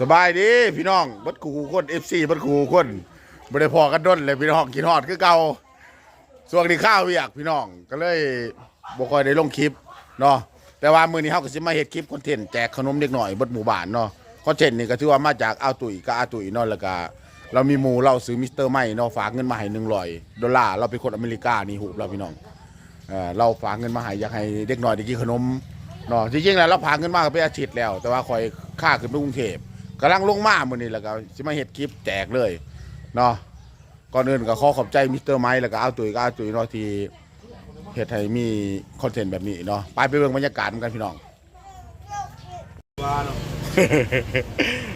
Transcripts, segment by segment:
สบายดีพี่น้องบัดกูคนเอฟซีบัดกูคนบ่ได้พอกันด้นเลยพี่น้องกินฮอดคือเก่าส่วนที่ข้าวเวียกพี่น้องก็เลยบ่ค่อยได้ลงคลิปเนาะแต่ว่ามือนี้เฮาก็สิมาเฮ็ดคลิปคอนเทนต์แจกขนมเด็กหน่อยบิดหมู่บ้านเนาะคอนเทนต์นี่ก็ถือว่ามาจากอาตุยกับอาตุยเนาะแล้วก็เรามีหมู่เราซื้อมิสเตอร์ไมเนาะฝากเงินมาให้100ดอลลาร์เราเป็นคนอเมริกานี่หูบเราพี่น้องเอ่อเราฝากเงินมาให้อยากให้เด็กหน้อยได้กินขนมเนาะจริงๆแล้วเราฝากเงินมาเป็นอาทิตย์แล้ว แต่ว่าคอยค่าขึ้นไปกรุงเทพ กำลังลงมามื้อนี้แล้วก็สิมาเฮ็ดคลิปแจกเลยเนาะก่อนอื่นก็ขอขอบใจมิสเตอร์ไมค์แล้วก็เอาตุยก็เอาตุยเนาะที่เฮ็ดให้มีคอนเทนต์แบบนี้เนาะไปไปเบิ่งบรรยากาศกันพี่น้อง ว่าเนาะ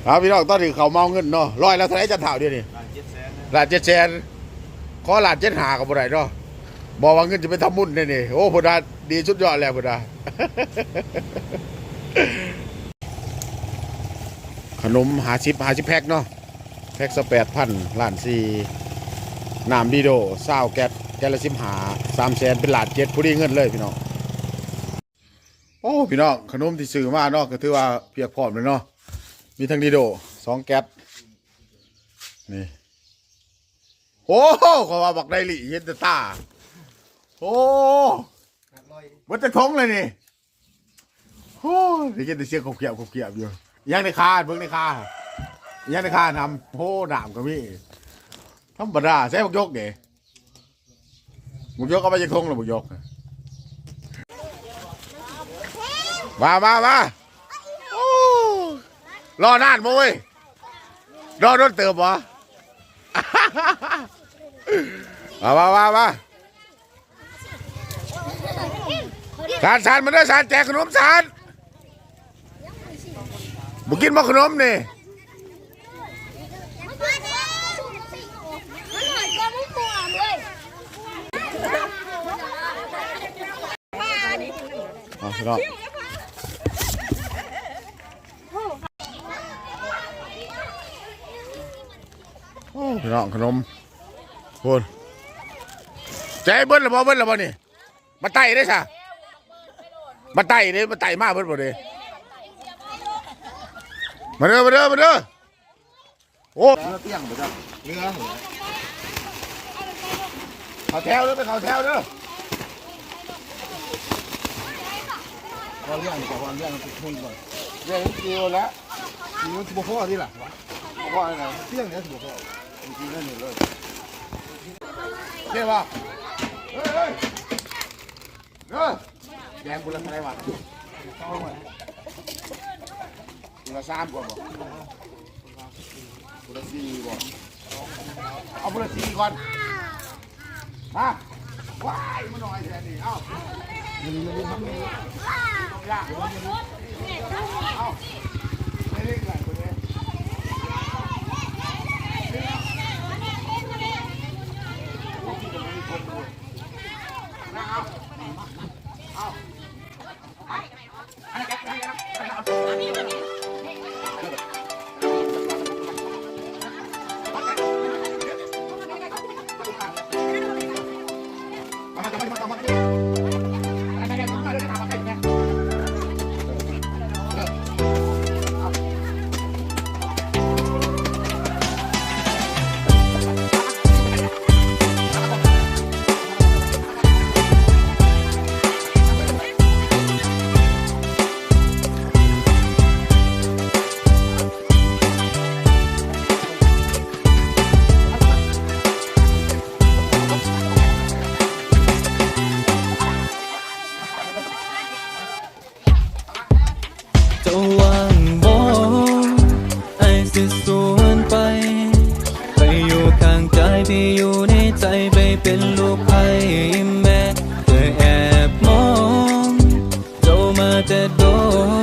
เอาพี่น้องตอนนี้เขาเมาเงินเนาะร้อยแล้วเท่าไหรจะเท่าเดียวนี่ล้านเจ็ดแสนนะหลานเจ็ดแสนขอหลานเจ็ดหากับบ่ได้เนาะบอกว่าเงินจะไปทำบุญนี่นี่โอ้พุ่นน่ะดีสุดยอดแล้วพุ่นน่ะข นมหาชิปหาชิปแพ็คเนาะแพ็คสแปดพันล้านสี่น้ำดีโดเศร้าแก๊สแก๊สละสิบหาสามแสนเป็นหลานเจ็ดผู้ดีเงินเลยพี่น้องโอ้พี่น้องขนมที่ซื้อมาเนาะก็ถือว่าเพียบพร้อมเลยเนาะมีทั้งดีโดสองแก๊สนี่โอ้เขาว่าบักไดลี่เย็นตาตาโอ้วัดจะทงเลยนี่โอ้ได้ยินแต่เสียงขบเกียบขบเกียบอยู่ ยังในคาเบิ่งในคายังในคาทำโอ้ดามก็มีธรรมดาใช้บักยกเด้บักยกก็ไม่จะทงหรอบักยกมามามาโอ้รอนานมั้ยรอรถเติมวะมามามามาสารสารมาด้วยสารแจกขนมสาร บุกินมาขนมนี่มันหน่อยก็ไม่วเลยเอาพี่น้องโอ้พี่น้องขนมพูนใจเบิ้ลหรือบ่เบิ้ลหรือบ่นี่มาไต่ได้ซะมาไต่เด้มาไต่มากเบิ้ลบ่เด้ มาเด้อมาเด้อมาเด้อโอ้เนื้อเตี้ยงไปจ้ะเนื้อเขาแถวเด้อไปเขาแถวเด้อว่าเลี้ยงดีกว่าว่าเลี้ยงมันทุ่งก่อนเรื่องคิวแล้วมันสิบข้อที่ล่ะข้ออะไรเตี้ยงเนี่ยสิบข้อจริงๆนั่นนี่เลยเรียกว่าเฮ้ยเฮ้ยเด้อแดงบุญละเท่าไหร่วะ บุญละสามกว่าบ่บุญละสี่บ่เอาบุญละสี่ก่อนฮะว้ายมันน้อยแค่นี้เอ้าเอายากเอา โด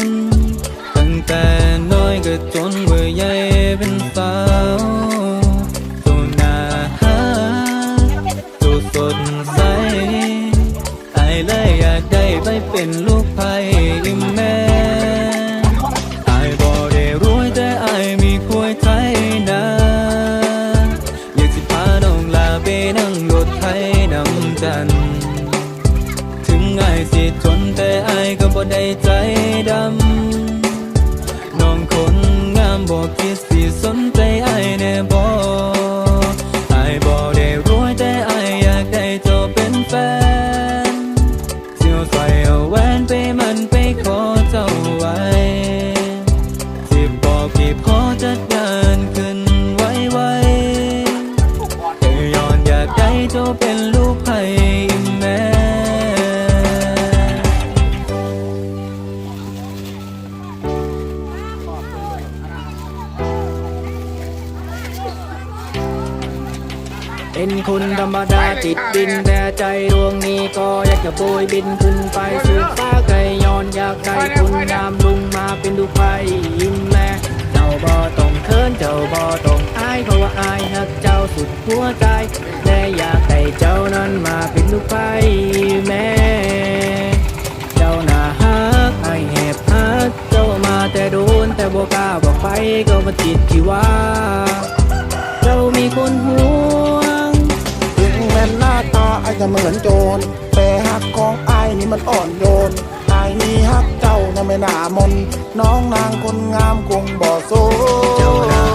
น ตั้งแต่น้อยก็จนเมื่อใหญ่เป็น แต่ได้ใจดำน้องคนงามบอกคิด จิตดินแต่ใจดวงนี้ก็อยากจะโบยบินขึ้นไปสู่ฟ้าไกลย้อนอยากได้คุณงามลุงมาเป็นลูไฟยิ้มแม่เจ้าบ่ต้องเคินเจ้าบ่ต้องอายเพราะว่าอายหักเจ้าสุดหัวใจและอยากให้เจ้านั้นมาเป็นลูไฟแม่เจ้าหน้าฮักไอายแหบฮักเจ้ามาแต่โดนแต่บ่กล้าบอกไปก็มาติดที่ว่า เจ้ามีคนห่ว นหน้าตาไอ้จะเหมือนโจรแต่ฮักของไอ้นี่มันอ่อนโยนไอ้นี่ฮักเจ้านะไม่น่ามน น้องนางคนงามคงบ่โซเจ้านั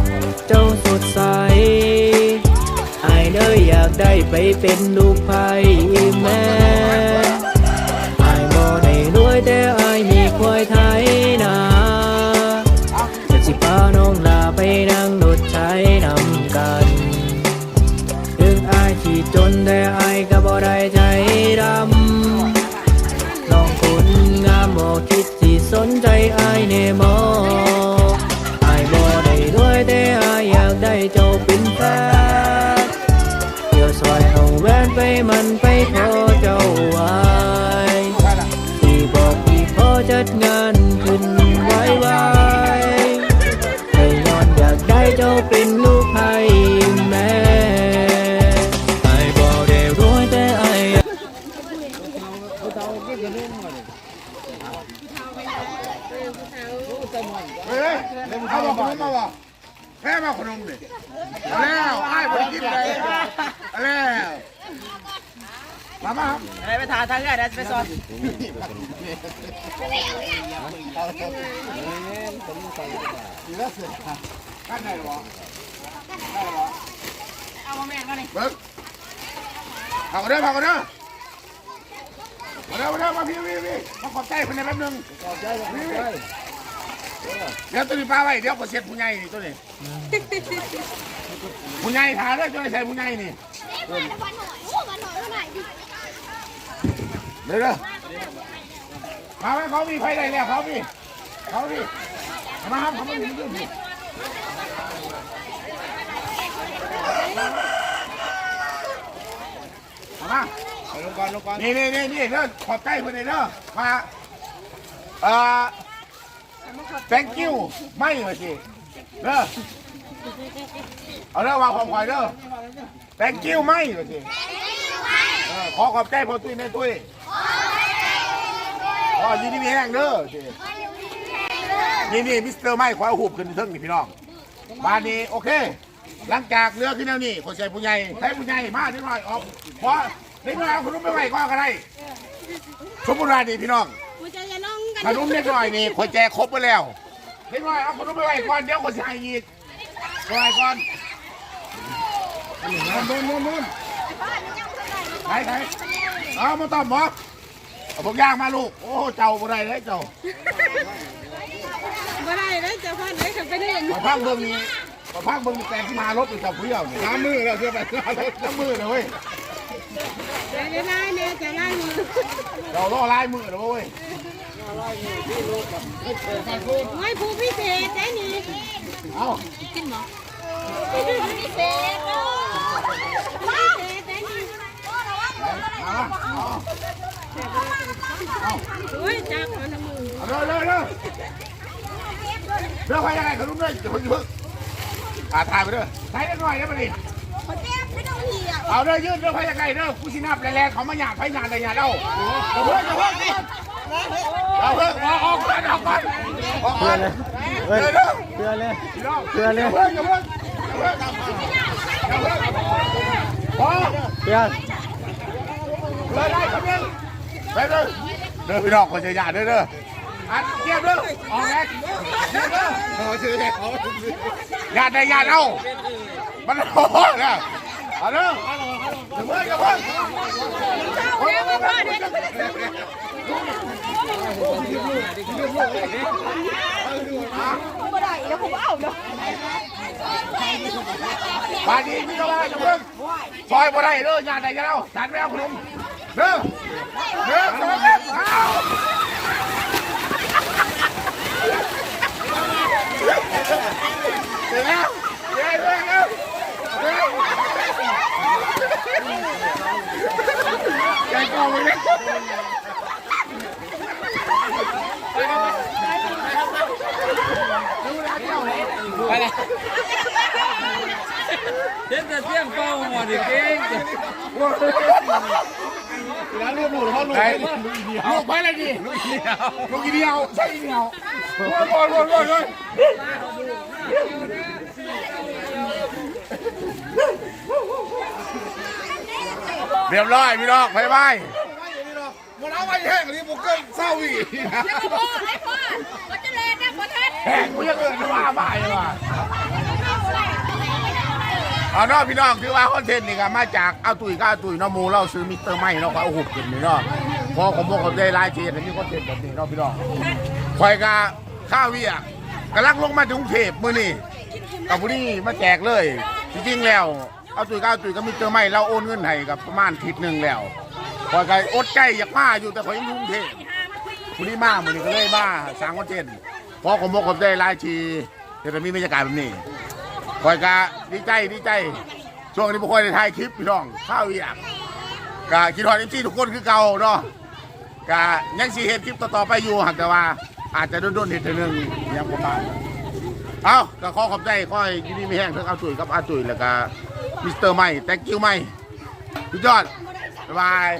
กเจ้าสดใสไอายเด้ออยากได้ไปเป็นลูกไพ่แม่ นใจอายแน่บ่ เฮ้ยเอาบอกขนมมาบอกแม่มาขนมเอาแล้วไอ้บริกินเลยเอาแล้วมามาครับอะไรไปทานทางเรือเดี๋ยวจะไปสอนกันไหนหรอเอามาแม่งก็นี่เบิ้งเอาเด้อเอาเด้อมาเด้อมาเด้อมาพี่พี่พี่มาขอบใจคนในแป๊บนึงขอบใจขอบใจ เดี๋ยวตัวนี้ปลาไว้เดี๋ยวก็เสร็จผู้ใหญ่นี่ตัวนี้ผู้ใหญ่ทาเลยตัวไหนใส่ผู้ใหญ่นี่วันหน่อยโอ้วันหน่อยวันไหนดิเดี๋ยวเด้อมาไหมเขามีไฟได้แล้วเขามีเขามีมาครับเขาไม่มีเรื่องพี่มาลงก่อนลงก่อนนี่นี่นี่นี่เด้อขอบใจเพื่อนเลยเด้อมาเอ่อ thank you ไม่เลยสิเด้อเอาเด้อวางความคอยเด้อ thank you ไม่เลยสิขอขอบใจพ่อตุ้ยแม่ตุ้ยขอยินดีมีแห้งเด้อสินี่นี่มิสเตอร์ไม่ขออาหูบขึ้นเทิงนี่พี่น้องบ้านนี้โอเค หลังจากเรือขึ้นแล้วนี่คนใส่ผู้ใหญ่ใส่ผู้ใหญ่มานิดหน่อยออกเพราะนิดหน่อยเอาขนมไปไหวก็ก็ได้สมมุติว่านี่พี่น้อง กูจะจะน้องกันขนมเล็กน้อยนี่คนแจกครบไปแล้วเล็กน้อยเอาขนมไปไหวก่อนเดี๋ยวคนใส่อีกไปไหวก่อนนู่นนู่นนู่นไหนไหนเอามาต้อมบอกเอาพวกย่างมาลูก โอ้เจ้าบ่ได้เลยเจ้าบ่ได้เลยจะพันได้ขับไปได้ยังขอพักเบิ่งนี่ขอพักเบิ่งแต่ที่มารถเป็นเจ้าเพื่อนนี่น้ำมือแล้วเชื่อไปน้ำมือเลยเว้ยจะได้เนี่ยจะได้มือเราล่อลายมือแล้วเว้ย ไม่ผู้พิเศษได้นี่เอากินหมอพิเศษเนาะพิเศษได้นี่เอาเอาโอ้ยจับมันมือเอาเร็วเร็วเร็วเร็วไปยังไงขนมเลยเดี๋ยวเพิ่งเพิ่งอาถ่ายไปเด้อถ่ายได้หน่อยได้ไหมนี่เจ็บไม่ต้องเหี่ยวเอาเด้อยืดเด้อไปยังไงเด้อกูสินับแรงๆเขามาหยาดไปหยาดแต่หยาดเอาเดี๋ยวเพิ่งเดี๋ยวเพิ่ง เอาเพิ่งออกออกก่อนออกก่อนออกก่อนเด้อเด้อเพื่อเลยเพื่อนเลยเพื่อนเดี๋ยวเพิ่งเดี๋ยวเพิ่งเดี๋ยวเพิ่งพอเพื่อนเลยได้ครับเนี่ยไปเลยเด้อพี่น้องคนจะหยาดเด้อเด้ออันเก็บเด้อออกแรงเก็บเด้อเออถือได้เขาญาติได้ญาติเอามันโหดนะเอาเด้ออย่าเพิ่งอย่าเพิ่งโอ้ยโอ้ยโอ้ยบ่ได้แล้วผมเอาเนาะบาดนีพี่ก็ว่าอย่าเพิ่งซอยบ่ได้เด้อาติได้ญาติเอาจาน แมวขนมเด้อเด้อสองเด้อเอาเดี๋ยวแล้วเดี๋ยวเดี๋ยวเดี๋ยวเดี๋ยวใจกองเลย เห็นแต่เสียงเป้าหมดอีกเอง ไปลูกไปเลยดิลูก เดียวลูกเดียวใช่เดียวโอ้ยโอ้ยโอ้ยโอ้ยโอ้ยเรียบร้อยพี่น้องบายบายมันเอาไว้แห้งนี่บุกเกิลเศร้าอีกพ่อไอ้พ่อก็ จะเล่นนะบ่ทันแห้งกูยังเกินว่าบ่ายเลยว่ะเอาเนาะพี่น้องคือว่าคอนเทนต์นี่ก็มาจากเอาตุยก็เอาตุยเนาะหมูเราซื้อมิสเตอร์ไม่เนาะเขาเอาหุบกินนี่เนาะพอผมบอกผมได้รายเชนนี่คอนเทนต์แบบนี้เนาะพี่น้องคอยกาข้าวเวียกกำลังลงมาถึงกรุงเทพมื้อนี้กับผู้นี้มาแจกเลย จริงๆแล้วเอาตุยก็เอาตุยก็มิสเตอร์ไม่เราโอนเงินให้กับประมาณทิศหนึ่งแล้วคอยก็อดใจอยากมาอยู่แต่คอยยังอยู่งเทพ ผู้นี้มามือนี้ก็เลยมาสร้างคอนเทนต์เพราะผมบอกผมได้รายชีเดี๋ยวจะมีบรรยากาศแบบนี้คอยกะดีใจดีใจ ช่วงนี้ผมคอยได้ถ่ายคลิปพี่น้องข้าวอีกกะคิดฮอดเอ็มซีทุกคนคือเก่าเนาะกะยังสีเห็นคลิปต่อๆไปอยู่หากแต่ว่า อาจจะโดนๆเห็นเทอนึงยังประมาณเอาก็ขอขอบใจขอให้ยินดีไม่แห้งทั้งอาจุยกับอาจุยแล้วก็มิสเตอร์ไม่แตงกิ้วไม่สุดยอดบ๊ายบาย